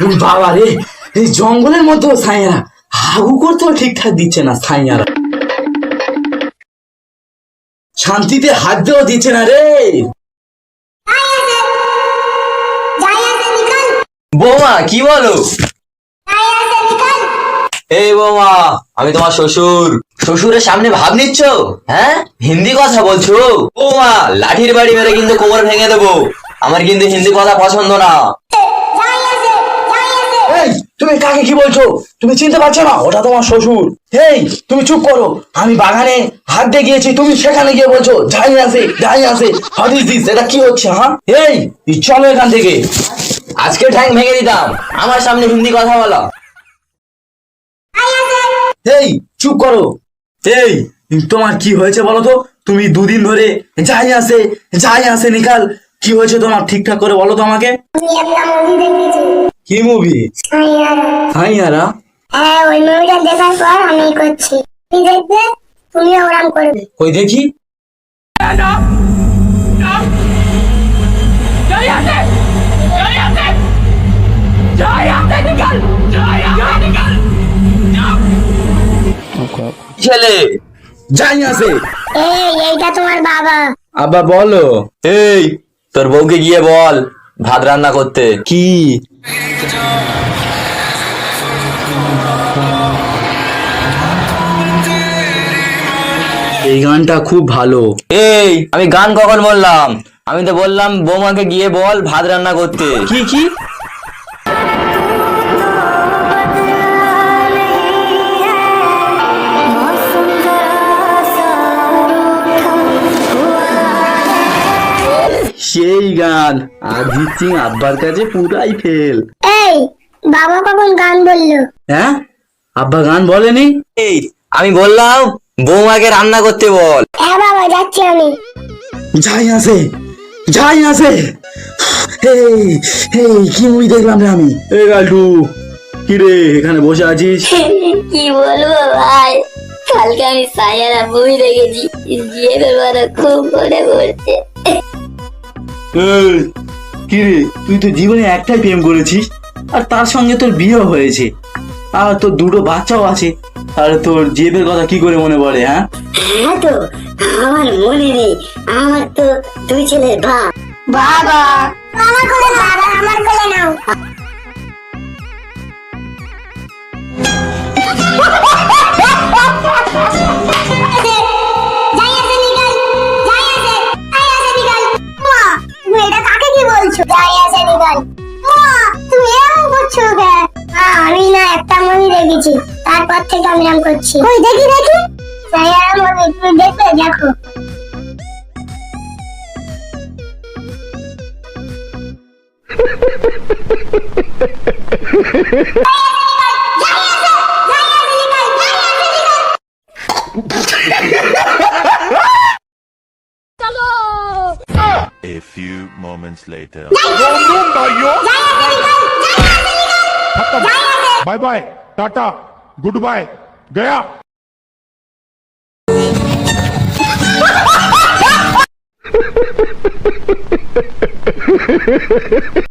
বাবা রে, এই জঙ্গলের মধ্যেও সাইয়ারা। হাগু করতেও ঠিকঠাক দিচ্ছে না সাইয়ারা। শান্তিতে হাত দেওয়া দিচ্ছে না রে। বৌমা, কি বলো? এই বৌমা, আমি তোমার শ্বশুর। শ্বশুরের সামনে ভাব নিচ্ছ? হ্যাঁ? হিন্দি কথা বলছো? বৌমা, লাঠির বাড়ি মেরে কিন্তু কোমর ভেঙে দেবো। আমার কিন্তু হিন্দি কথা পছন্দ না। তুমি কাকে কি বলছো? তুমি চিনতে পারছ না? ওটা তোমার শ্বশুর। হেই, তুমি চুপ করো। আমি বাগানে হাত দিয়ে গিয়েছি, তুমি সেখানে গিয়ে বলছো, যাই আসে যাই আসে, হাত দিস এটা কি হচ্ছে হ্যাঁ এই চলো এখান থেকে। আজকে ঠ্যাং ভেঙে দিতাম। আমার সামনে হিন্দি কথা বলো। এই চুপ করো। এই তোমার কি হয়েছে বলো তো? তুমি দুদিন ধরে, যাই আসে যাই আসে, নিকাল। কি হয়েছে তোমার ঠিকঠাক করে বলো তো আমাকে? কি মুভি সাইয়ারা। হ্যাঁ ওই মুভিটা দেখার পর আমি করছি। তুমি দেখবে তুমিও ওরাম করবে। ওই দেখি? ছেলে যাই এই এইটা তোমার বাবা। আবার বলো। এই তোর বউকে গিয়ে বল ভাত রান্না করতে। কি? এই গানটা খুব ভালো। এই আমি গান কখন বললাম? আমি তো বললাম বৌমাকে গিয়ে বল ভাত রান্না করতে। কি কি? সেই গান। অরিজিৎ সিং আব্বার কাছে পুরাই ফেল এই বাবা কখন গান বলল? হ্যাঁ? আব্বা গান বলেনি? এই আমি বললাম বৌমাকে রান্না করতে বল। হ্যাঁ বাবা যাচ্ছি আমি। যাই আসে যাই আসে। এই এই কি মুভি দেখলাম রে আমি? এ গাল্টু কি রে এখানে বসে আছিস? কি বলব ভাই? কালকে আমি সায়ারা মুভি দেখেছি গিয়ে বেরোনো খুব মনে পড়ছে। এই, কি তুই তো জীবনে একটাই প্রেম করেছিস আর তার সঙ্গে তোর বিয়ে হয়েছে। আর তোর দুটো বাচ্চাও আছে আর তোর জেবের কথা কি করে মনে পড়ে হ্যাঁ? হ্যাঁ তো আমার মনে নেই আমার তো দুই ছেলের বাবা বাবা! আমার কোলে বাবা আমার কোলে নাও যাই আছে নিকাল মা তুমি এরকম করছ কে আমি না একটা মুভি দেখেছি তারপর থেকে আমি এরকম করছি। ওই দেখি দেখি। সাইয়ারা মুভি তুমি দেখবে দেখো। A few moments later. Bye bye tata goodbye गया